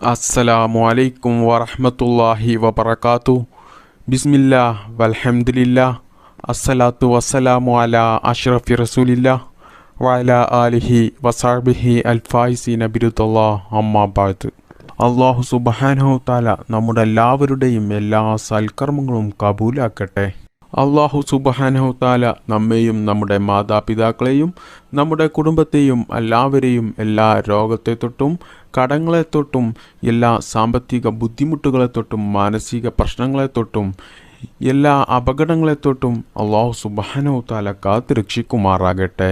അസ്സലാമു അലൈക്കും വറഹ്മത്തുള്ളാഹി വബറകാതു ബിസ്മില്ല വൽഹംദുലില്ലാ. അസ്സലാത്തു വസ്സലാമു അലാ അഷ്റഫി റസൂലില്ല. വഅലാ ആലിഹി വസാബിഹി അൽഫായിസി ബിരുദല്ലാ. അമ്മാ ബാദ് അള്ളാഹു സുബ്ഹാനഹു താല നമ്മുടെ എല്ലാവരുടെയും എല്ലാ സൽക്കർമ്മങ്ങളും കബൂലാക്കട്ടെ. അള്ളാഹു സുബ്ഹാനഹു താല നമ്മെയും നമ്മുടെ മാതാപിതാക്കളെയും നമ്മുടെ കുടുംബത്തെയും എല്ലാവരെയും എല്ലാ രോഗത്തെ തൊട്ടും കടങ്ങളെ തൊട്ടും എല്ലാ സാമ്പത്തിക ബുദ്ധിമുട്ടുകളെ തൊട്ടും മാനസിക പ്രശ്നങ്ങളെ തൊട്ടും എല്ലാ അപകടങ്ങളെ തൊട്ടും അള്ളാഹു സുബ്ഹാനഹു താല കാത്തു രക്ഷിക്കുമാറാകട്ടെ.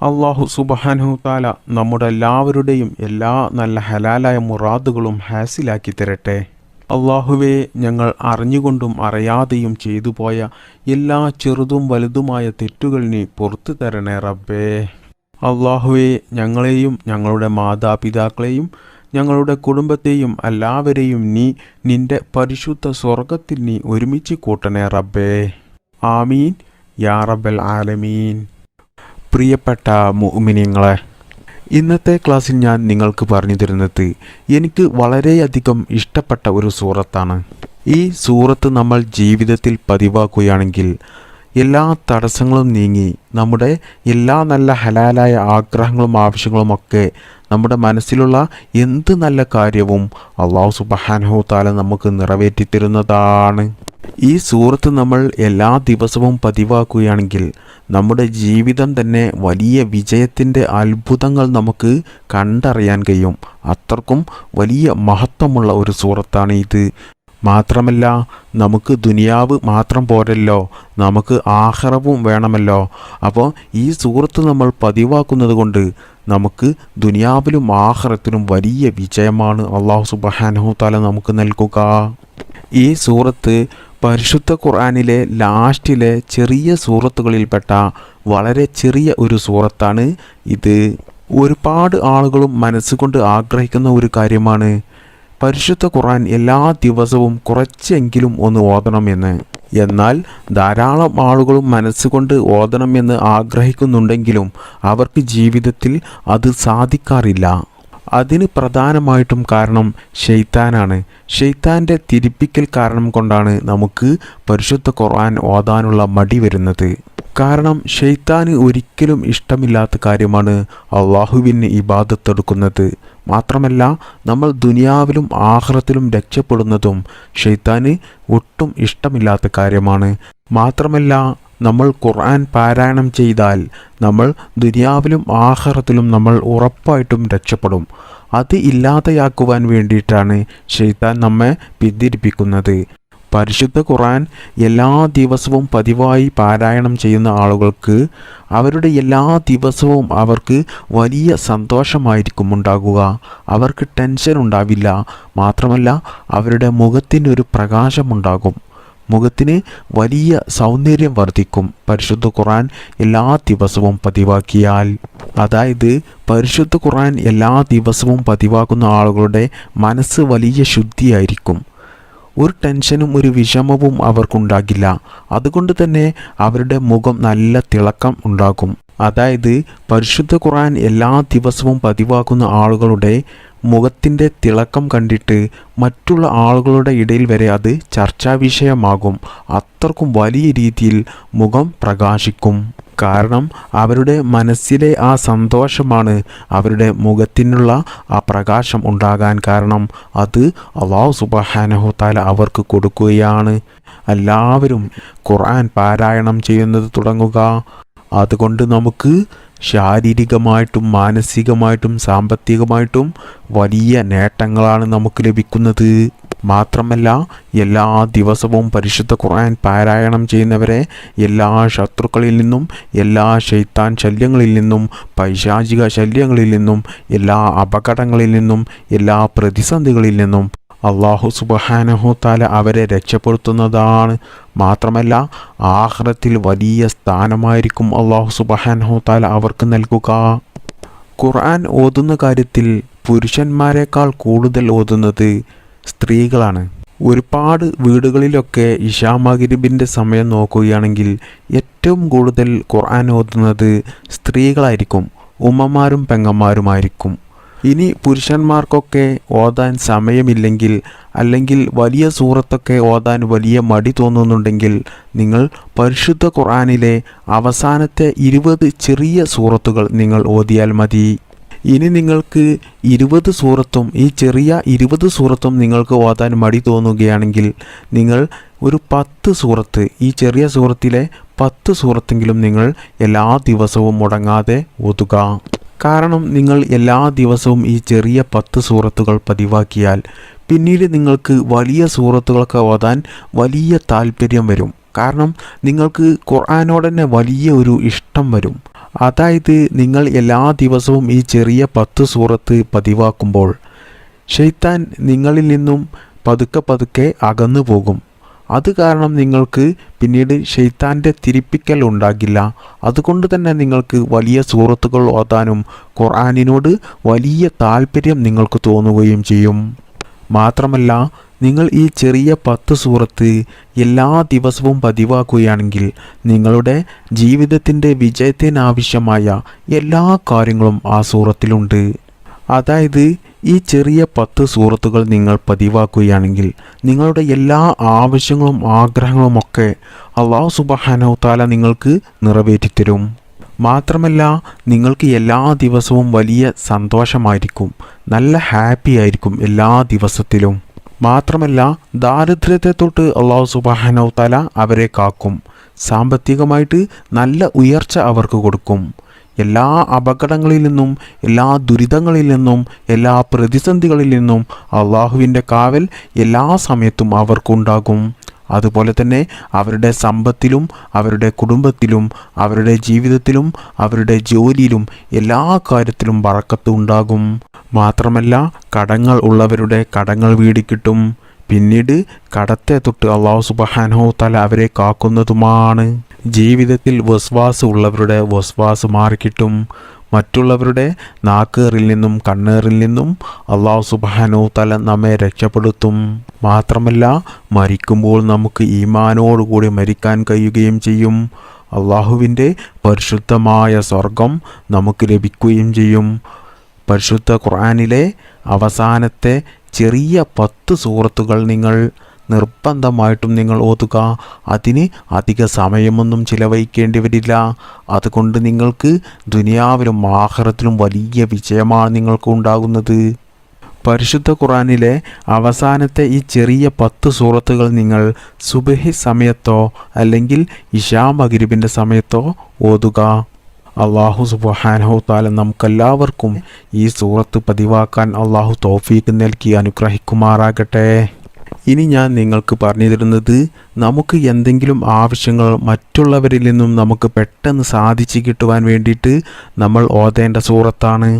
അള്ളാഹു സുബ്ഹാനഹു താല നമ്മുടെ എല്ലാവരുടെയും എല്ലാ നല്ല ഹലാലായ മുറാദുകളും ഹാസിലാക്കി തരട്ടെ. അള്ളാഹുവെ ഞങ്ങൾ അറിഞ്ഞുകൊണ്ടും അറിയാതെയും ചെയ്തു പോയ എല്ലാ ചെറുതും വലുതുമായ തെറ്റുകൾ നീ പുറത്തു തരണേ റബ്ബേ. അള്ളാഹുവെ ഞങ്ങളെയും ഞങ്ങളുടെ മാതാപിതാക്കളെയും ഞങ്ങളുടെ കുടുംബത്തെയും എല്ലാവരെയും നീ നിന്റെ പരിശുദ്ധ സ്വർഗത്തിൽ നീ ഒരുമിച്ച് കൂട്ടണേ റബ്ബേ. ആമീൻ. യാ റബ്ബൽ ആലമീൻ. പ്രിയപ്പെട്ട മുഅ്മിനീങ്ങളെ ഇന്നത്തെ ക്ലാസ്സിൽ ഞാൻ നിങ്ങൾക്ക് പറഞ്ഞു തരുന്നത് എനിക്ക് വളരെയധികം ഇഷ്ടപ്പെട്ട ഒരു സൂറത്താണ്. ഈ സൂറത്ത് നമ്മൾ ജീവിതത്തിൽ പതിവാക്കുകയാണെങ്കിൽ എല്ലാ തടസ്സങ്ങളും നീങ്ങി നമ്മുടെ എല്ലാ നല്ല ഹലാലായ ആഗ്രഹങ്ങളും ആവശ്യങ്ങളുമൊക്കെ നമ്മുടെ മനസ്സിലുള്ള എന്ത് നല്ല കാര്യവും അള്ളാഹു സുബഹാനഹു താല നമുക്ക് നിറവേറ്റി തരുന്നതാണ്. ഈ സൂറത്ത് നമ്മൾ എല്ലാ ദിവസവും പതിവാക്കുകയാണെങ്കിൽ നമ്മുടെ ജീവിതം തന്നെ വലിയ വിജയത്തിന്റെ അത്ഭുതങ്ങൾ നമുക്ക് കണ്ടറിയാൻ കഴിയും. അത്രക്കും വലിയ മഹത്വമുള്ള ഒരു സൂറത്താണ് ഇത്. മാത്രമല്ല നമുക്ക് ദുനിയാവ് മാത്രം പോരല്ലോ. നമുക്ക് ആഹ്റവും വേണമല്ലോ. അപ്പോൾ ഈ സുഹൃത്ത് നമ്മൾ പതിവാക്കുന്നത് കൊണ്ട് നമുക്ക് ദുനിയാവിലും ആഹ്റത്തിലും വലിയ വിജയമാണ് അള്ളാഹു സുബഹാനഹു താല നമുക്ക് നൽകുക. ഈ സൂറത്ത് പരിശുദ്ധ ഖുർആാനിലെ ലാസ്റ്റിലെ ചെറിയ സൂറത്തുകളിൽപ്പെട്ട വളരെ ചെറിയ ഒരു സൂറത്താണ് ഇത്. ഒരുപാട് ആളുകളും മനസ്സുകൊണ്ട് ആഗ്രഹിക്കുന്ന ഒരു കാര്യമാണ്. പരിശുദ്ധ ഖുർആൻ എല്ലാ ദിവസവും കുറച്ചെങ്കിലും ഒന്ന് ഓതണമെന്ന് എന്നാൽ ധാരാളം ആളുകളും മനസ്സുകൊണ്ട് ഓതണമെന്ന് ആഗ്രഹിക്കുന്നുണ്ടെങ്കിലും അവർക്ക് ജീവിതത്തിൽ അത് സാധിക്കാറില്ല. അതിന് പ്രധാനമായിട്ടും കാരണം ഷെയ്ത്താനാണ് ഷെയ്ത്താന്റെ തിരിപ്പിക്കൽ കാരണം കൊണ്ടാണ് നമുക്ക് പരിശുദ്ധ ഖുർആൻ ഓതാനുള്ള മടി വരുന്നത്. കാരണം ഷെയ്ത്താന് ഒരിക്കലും ഇഷ്ടമില്ലാത്ത കാര്യമാണ് അള്ളാഹുവിന് ഇബാദത്തെടുക്കുന്നത്. മാത്രമല്ല നമ്മൾ ദുനിയാവിലും ആഹ്റത്തിലും രക്ഷപ്പെടുന്നതും ഷെയ്ത്താന് ഒട്ടും ഇഷ്ടമില്ലാത്ത കാര്യമാണ്. മാത്രമല്ല നമ്മൾ ഖുർആൻ പാരായണം ചെയ്താൽ നമ്മൾ ദുനിയാവിലും ആഹാരത്തിലും നമ്മൾ ഉറപ്പായിട്ടും രക്ഷപ്പെടും. അത് ഇല്ലാതെയാക്കുവാൻ വേണ്ടിയിട്ടാണ് ഷെയ്ത്താൻ നമ്മെ പിന്തിരിപ്പിക്കുന്നത്. പരിശുദ്ധ ഖുർആൻ എല്ലാ ദിവസവും പതിവായി പാരായണം ചെയ്യുന്ന ആളുകൾക്ക് അവരുടെ എല്ലാ ദിവസവും അവർക്ക് വലിയ സന്തോഷമായിരിക്കും ഉണ്ടാകുക. അവർക്ക് ടെൻഷൻ ഉണ്ടാവില്ല. മാത്രമല്ല അവരുടെ മുഖത്തിന് ഒരു പ്രകാശമുണ്ടാകും. മുഖത്തിന് വലിയ സൗന്ദര്യം വർദ്ധിക്കും. പരിശുദ്ധ ഖുർആൻ എല്ലാ ദിവസവും പതിവാക്കിയാൽ. അതായത് പരിശുദ്ധ ഖുർആൻ എല്ലാ ദിവസവും പതിവാക്കുന്ന ആളുകളുടെ മനസ്സ് വലിയ ശുദ്ധിയായിരിക്കും. ഒരു ടെൻഷനും ഒരു വിഷമവും അവർക്കുണ്ടാകില്ല. അതുകൊണ്ട് തന്നെ അവരുടെ മുഖം നല്ല തിളക്കം ഉണ്ടാകും. അതായത് പരിശുദ്ധ ഖുർആൻ എല്ലാ ദിവസവും പതിവാക്കുന്ന ആളുകളുടെ മുഖത്തിന്റെ തിളക്കം കണ്ടിട്ട് മറ്റുള്ള ആളുകളുടെ ഇടയിൽ വരെ അത് ചർച്ചാ വിഷയമാകും അത്രക്കും വലിയ രീതിയിൽ മുഖം പ്രകാശിക്കും. കാരണം അവരുടെ മനസ്സിലെ ആ സന്തോഷമാണ് അവരുടെ മുഖത്തിനുള്ള ആ പ്രകാശം ഉണ്ടാകാൻ കാരണം. അത് അള്ളാഹു സുബഹാനഹുത്താല അവർക്ക് കൊടുക്കുകയാണ്. എല്ലാവരും ഖുർആൻ പാരായണം ചെയ്യുന്നത് തുടങ്ങുക. അതുകൊണ്ട് നമുക്ക് ശാരീരികമായിട്ടും മാനസികമായിട്ടും സാമ്പത്തികമായിട്ടും വലിയ നേട്ടങ്ങളാണ് നമുക്ക് ലഭിക്കുന്നത്. മാത്രമല്ല എല്ലാ ദിവസവും പരിശുദ്ധ ഖുർആൻ പാരായണം ചെയ്യുന്നവരെ എല്ലാ ശത്രുക്കളിൽ നിന്നും എല്ലാ ശൈത്താൻ ശല്യങ്ങളിൽ നിന്നും പൈശാചിക ശല്യങ്ങളിൽ നിന്നും എല്ലാ അപകടങ്ങളിൽ നിന്നും എല്ലാ പ്രതിസന്ധികളിൽ നിന്നും അള്ളാഹു സുബഹാനഹു താല അവരെ രക്ഷപ്പെടുത്തുന്നതാണ്. മാത്രമല്ല ആഹ്റത്തിൽ വലിയ സ്ഥാനമായിരിക്കും അള്ളാഹു സുബഹാനഹു താല അവർക്ക് നൽകുക. ഖുർആൻ ഓതുന്ന കാര്യത്തിൽ പുരുഷന്മാരെക്കാൾ കൂടുതൽ ഓതുന്നത് സ്ത്രീകളാണ്. ഒരുപാട് വീടുകളിലൊക്കെ ഇഷാ മഗരിബിന്റെ സമയം നോക്കുകയാണെങ്കിൽ ഏറ്റവും കൂടുതൽ ഖുർആൻ ഓതുന്നത് സ്ത്രീകളായിരിക്കും. ഉമ്മമാരും പെങ്ങന്മാരുമായിരിക്കും. ഇനി പുരുഷന്മാർക്കൊക്കെ ഓതാൻ സമയമില്ലെങ്കിൽ അല്ലെങ്കിൽ വലിയ സൂറത്തൊക്കെ ഓതാൻ വലിയ മടി തോന്നുന്നുണ്ടെങ്കിൽ നിങ്ങൾ പരിശുദ്ധ ഖുർആാനിലെ അവസാനത്തെ ഇരുപത് ചെറിയ സൂറത്തുകൾ നിങ്ങൾ ഓതിയാൽ മതി. ഇനി നിങ്ങൾക്ക് ഇരുപത് സൂറത്തും ഈ ചെറിയ ഇരുപത് സൂറത്തും നിങ്ങൾക്ക് ഓതാൻ മടി തോന്നുകയാണെങ്കിൽ നിങ്ങൾ ഒരു പത്ത് സൂറത്ത് ഈ ചെറിയ സൂറത്തിലെ പത്ത് സൂറത്തെങ്കിലും നിങ്ങൾ എല്ലാ ദിവസവും മുടങ്ങാതെ ഓതുക. കാരണം നിങ്ങൾ എല്ലാ ദിവസവും ഈ ചെറിയ പത്ത് സൂറത്തുകൾ പതിവാക്കിയാൽ പിന്നീട് നിങ്ങൾക്ക് വലിയ സൂറത്തുകളൊക്കെ ഓതാൻ വലിയ താല്പര്യം വരും. കാരണം നിങ്ങൾക്ക് ഖുർആാനോട് തന്നെ വലിയ ഒരു ഇഷ്ടം വരും. അതായത് നിങ്ങൾ എല്ലാ ദിവസവും ഈ ചെറിയ പത്ത് സൂറത്ത് പതിവാക്കുമ്പോൾ ഷെയ്ത്താൻ നിങ്ങളിൽ നിന്നും പതുക്കെ പതുക്കെ അകന്നു പോകും അത് കാരണം നിങ്ങൾക്ക് പിന്നീട് ഷെയ്ത്താന്റെ തിരിപ്പിക്കൽ ഉണ്ടാകില്ല. അതുകൊണ്ട് തന്നെ നിങ്ങൾക്ക് വലിയ സൂറത്തുകൾ ഓതാനും ഖുർആാനിനോട് വലിയ താല്പര്യം നിങ്ങൾക്ക് തോന്നുകയും ചെയ്യും. മാത്രമല്ല നിങ്ങൾ ഈ ചെറിയ പത്ത് സൂറത്ത് എല്ലാ ദിവസവും പതിവാക്കുകയാണെങ്കിൽ നിങ്ങളുടെ ജീവിതത്തിന്റെ വിജയത്തിനാവശ്യമായ എല്ലാ കാര്യങ്ങളും ആ സൂറത്തിലുണ്ട്. അതായത് ഈ ചെറിയ പത്ത് സൂറത്തുകൾ നിങ്ങൾ പതിവാക്കുകയാണെങ്കിൽ നിങ്ങളുടെ എല്ലാ ആവശ്യങ്ങളും ആഗ്രഹങ്ങളും ഒക്കെ അള്ളാഹു സുബഹാനോ താല നിങ്ങൾക്ക് നിറവേറ്റിത്തരും മാത്രമല്ല നിങ്ങൾക്ക് എല്ലാ ദിവസവും വലിയ സന്തോഷമായിരിക്കും നല്ല ഹാപ്പി ആയിരിക്കും എല്ലാ ദിവസത്തിലും. മാത്രമല്ല ദാരിദ്ര്യത്തെ തൊട്ട് അള്ളാഹു സുബഹാനോ താല അവരെ കാക്കും. സാമ്പത്തികമായിട്ട് നല്ല ഉയർച്ച അവർക്ക് കൊടുക്കും. എല്ലാ അപകടങ്ങളിൽ നിന്നും എല്ലാ ദുരിതങ്ങളിൽ നിന്നും എല്ലാ പ്രതിസന്ധികളിൽ നിന്നും അള്ളാഹുവിന്റെ കാവൽ എല്ലാ സമയത്തും അവർക്കുണ്ടാകും. അതുപോലെ തന്നെ അവരുടെ സമ്പത്തിലും അവരുടെ കുടുംബത്തിലും അവരുടെ ജീവിതത്തിലും അവരുടെ ജോലിയിലും എല്ലാ കാര്യത്തിലും ഉണ്ടാകും. മാത്രമല്ല കടങ്ങൾ ഉള്ളവരുടെ കടങ്ങൾ വീടിക്കിട്ടും പിന്നീട് കടത്തെ തൊട്ട് അള്ളാഹു സുബഹാനോ തല അവരെ കാക്കുന്നതുമാണ്. ജീവിതത്തിൽ വസ്വാസ് ഉള്ളവരുടെ വസ്വാസ് മാറിക്കിട്ടും. മറ്റുള്ളവരുടെ നാക്കേറിൽ നിന്നും കണ്ണേറിൽ നിന്നും അള്ളാഹു സുബാനോ തല നമ്മെ രക്ഷപ്പെടുത്തും. മാത്രമല്ല മരിക്കുമ്പോൾ നമുക്ക് ഈമാനോടുകൂടി മരിക്കാൻ കഴിയുകയും ചെയ്യും. അള്ളാഹുവിന്റെ പരിശുദ്ധമായ സ്വർഗം നമുക്ക് ലഭിക്കുകയും ചെയ്യും. പരിശുദ്ധ ഖുർആനിലെ അവസാനത്തെ ചെറിയ പത്ത് സൂറത്തുകൾ നിങ്ങൾ നിർബന്ധമായിട്ടും നിങ്ങൾ ഓതുക. അതിന് അധിക സമയമൊന്നും ചിലവഴിക്കേണ്ടി വരില്ല. അതുകൊണ്ട് നിങ്ങൾക്ക് ദുനിയാവിലും ആഹാരത്തിലും വലിയ വിജയമാണ് നിങ്ങൾക്ക് ഉണ്ടാകുന്നത്. പരിശുദ്ധ ഖുറാനിലെ അവസാനത്തെ ഈ ചെറിയ പത്ത് സൂറത്തുകൾ നിങ്ങൾ സുബഹി സമയത്തോ അല്ലെങ്കിൽ ഇഷാ മകിരിബിന്റെ സമയത്തോ ഓതുക. അള്ളാഹു സുബഹാനഹു താല നമുക്കെല്ലാവർക്കും ഈ സൂറത്ത് പതിവാക്കാൻ അള്ളാഹു തോഫീക്ക് നൽകി അനുഗ്രഹിക്കുമാറാകട്ടെ. ഇനി ഞാൻ നിങ്ങൾക്ക് പറഞ്ഞു തരുന്നത് നമുക്ക് എന്തെങ്കിലും ആവശ്യങ്ങൾ മറ്റുള്ളവരിൽ നിന്നും നമുക്ക് പെട്ടെന്ന് സാധിച്ചു കിട്ടുവാൻ വേണ്ടിയിട്ട് നമ്മൾ ഓതേണ്ട സൂറത്താണ്.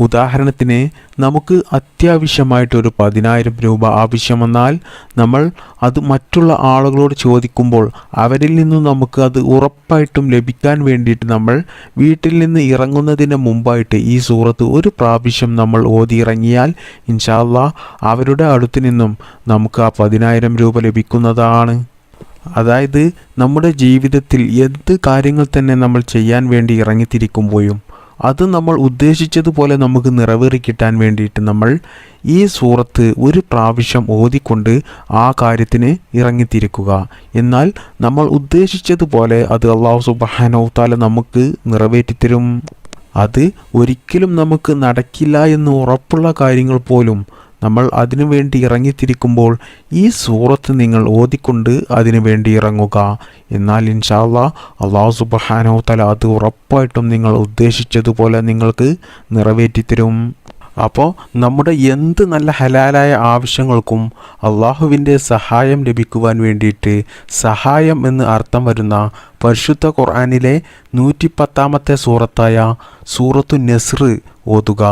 ഉദാഹരണത്തിന് നമുക്ക് അത്യാവശ്യമായിട്ടൊരു പതിനായിരം രൂപ ആവശ്യം വന്നാൽ നമ്മൾ അത് മറ്റുള്ള ആളുകളോട് ചോദിക്കുമ്പോൾ അവരിൽ നിന്നും നമുക്ക് അത് ഉറപ്പായിട്ടും ലഭിക്കാൻ വേണ്ടിയിട്ട് നമ്മൾ വീട്ടിൽ നിന്ന് ഇറങ്ങുന്നതിന് മുമ്പായിട്ട് ഈ സൂറത്ത് ഒരു പ്രാവശ്യം നമ്മൾ ഓതി ഇറങ്ങിയാൽ ഇൻഷാല്ല അവരുടെ അടുത്ത് നിന്നും നമുക്ക് ആ പതിനായിരം രൂപ ലഭിക്കുന്നതാണ്. അതായത് നമ്മുടെ ജീവിതത്തിൽ എന്ത് കാര്യങ്ങൾ തന്നെ നമ്മൾ ചെയ്യാൻ വേണ്ടി ഇറങ്ങിത്തിരിക്കുമ്പോഴും അത് നമ്മൾ ഉദ്ദേശിച്ചതുപോലെ നമുക്ക് നിറവേറി കിട്ടാൻ വേണ്ടിയിട്ട് നമ്മൾ ഈ സൂറത്ത് ഒരു പ്രാവശ്യം ഓതിക്കൊണ്ട് ആ കാര്യത്തിന് ഇറങ്ങിത്തിരിക്കുക. എന്നാൽ നമ്മൾ ഉദ്ദേശിച്ചതുപോലെ അത് അള്ളാഹു സുബാനോത്താല നമുക്ക് നിറവേറ്റിത്തരും. അത് ഒരിക്കലും നമുക്ക് നടക്കില്ല എന്ന് ഉറപ്പുള്ള കാര്യങ്ങൾ പോലും നമ്മൾ അതിനുവേണ്ടി ഇറങ്ങിത്തിരിക്കുമ്പോൾ ഈ സൂറത്ത് നിങ്ങൾ ഓതിക്കൊണ്ട് അതിനുവേണ്ടി ഇറങ്ങുക. എന്നാൽ ഇൻഷാല്ല അള്ളാഹു സുബഹാനോ തല അത് ഉറപ്പായിട്ടും നിങ്ങൾ ഉദ്ദേശിച്ചതുപോലെ നിങ്ങൾക്ക് നിറവേറ്റിത്തരും. അപ്പോൾ നമ്മുടെ എന്ത് നല്ല ഹലാലായ ആവശ്യങ്ങൾക്കും അള്ളാഹുവിന്റെ സഹായം ലഭിക്കുവാൻ വേണ്ടിയിട്ട് സഹായം എന്ന് അർത്ഥം വരുന്ന പരിശുദ്ധ ഖുർആാനിലെ നൂറ്റിപ്പത്താമത്തെ സൂറത്തായ സൂറത്തു നെസ്ർ ഓതുക.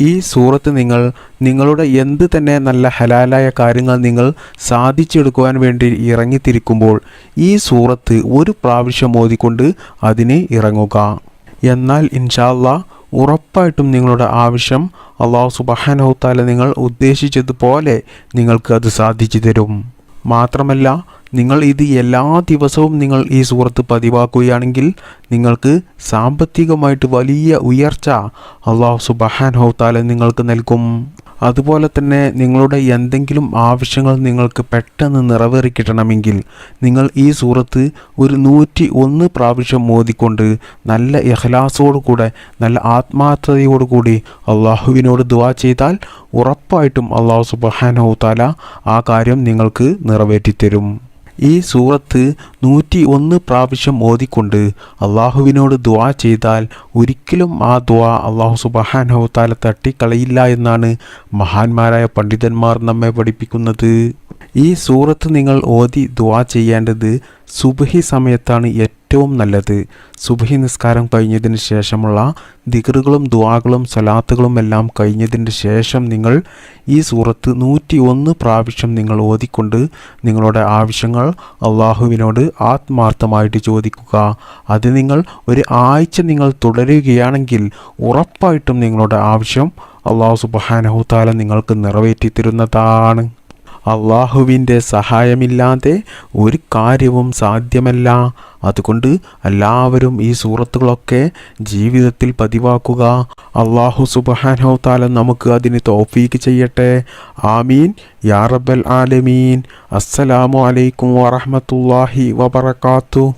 ഈ സൂറത്ത് നിങ്ങൾ നിങ്ങളുടെ എന്ത് തന്നെ നല്ല ഹലാലായ കാര്യങ്ങൾ നിങ്ങൾ സാധിച്ചെടുക്കുവാൻ വേണ്ടി ഇറങ്ങിത്തിരിക്കുമ്പോൾ ഈ സൂറത്ത് ഒരു പ്രാവശ്യം ഓതിക്കൊണ്ട് അതിന് ഇറങ്ങുക. എന്നാൽ ഇൻഷാല്ല ഉറപ്പായിട്ടും നിങ്ങളുടെ ആവശ്യം അള്ളാഹു സുബഹാനഹുത്താല നിങ്ങൾ ഉദ്ദേശിച്ചതുപോലെ നിങ്ങൾക്ക് അത് സാധിച്ചു തരും. മാത്രമല്ല നിങ്ങൾ ഇത് എല്ലാ ദിവസവും നിങ്ങൾ ഈ സുഹൃത്ത് പതിവാക്കുകയാണെങ്കിൽ നിങ്ങൾക്ക് സാമ്പത്തികമായിട്ട് വലിയ ഉയർച്ച അള്ളാഹു സുബഹാൻ ഹൗത്താല നിങ്ങൾക്ക് നൽകും. അതുപോലെ തന്നെ നിങ്ങളുടെ എന്തെങ്കിലും ആവശ്യങ്ങൾ നിങ്ങൾക്ക് പെട്ടെന്ന് നിറവേറി കിട്ടണമെങ്കിൽ നിങ്ങൾ ഈ സൂറത്ത് ഒരു നൂറ്റി ഒന്ന് പ്രാവശ്യം മോദിക്കൊണ്ട് നല്ല എഹ്ലാസോടുകൂടെ നല്ല ആത്മാർത്ഥതയോടുകൂടി അള്ളാഹുവിനോട് ദുവാ ചെയ്താൽ ഉറപ്പായിട്ടും അള്ളാഹു സുബഹാൻ താല ആ കാര്യം നിങ്ങൾക്ക് നിറവേറ്റിത്തരും. ഈ സൂറത്ത് നൂറ്റി ഒന്ന് പ്രാവശ്യം ഓതിക്കൊണ്ട് അള്ളാഹുവിനോട് ദുആ ചെയ്താൽ ഒരിക്കലും ആ ദുആ അള്ളാഹു സുബഹാനഹുത്താല തട്ടിക്കളയില്ല എന്നാണ് മഹാന്മാരായ പണ്ഡിതന്മാർ നമ്മെ പഠിപ്പിക്കുന്നത്. ഈ സൂറത്ത് നിങ്ങൾ ഓതി ദുആ ചെയ്യേണ്ടത് സുബഹി സമയത്താണ് ഏറ്റവും നല്ലത്. സുബഹി നിസ്കാരം കഴിഞ്ഞതിന് ശേഷമുള്ള ദിഗറുകളും ദുവാകളും സലാത്തുകളും എല്ലാം കഴിഞ്ഞതിന് ശേഷം നിങ്ങൾ ഈ സൂറത്ത് നൂറ്റി ഒന്ന് പ്രാവശ്യം നിങ്ങൾ ഓതിക്കൊണ്ട് നിങ്ങളുടെ ആവശ്യങ്ങൾ അള്ളാഹുവിനോട് ആത്മാർത്ഥമായിട്ട് ചോദിക്കുക. അത് നിങ്ങൾ ഒരു ആഴ്ച നിങ്ങൾ തുടരുകയാണെങ്കിൽ ഉറപ്പായിട്ടും നിങ്ങളുടെ ആവശ്യം അള്ളാഹു സുബഹാനഹുത്താല നിങ്ങൾക്ക് നിറവേറ്റി തരുന്നതാണ്. അള്ളാഹുവിന്റെ സഹായമില്ലാതെ ഒരു കാര്യവും സാധ്യമല്ല. അതുകൊണ്ട് എല്ലാവരും ഈ സൂറത്തുകളൊക്കെ ജീവിതത്തിൽ പതിവാക്കുക. അള്ളാഹു സുബഹാനോ താല നമുക്ക് അതിന് തോഫീക്ക് ചെയ്യട്ടെ. ആമീൻ. യാ റബ്ബൽ ആലമീൻ. അസ്സലാമു അലൈക്കും വറഹമത്തല്ലാഹി വബർക്കാത്തു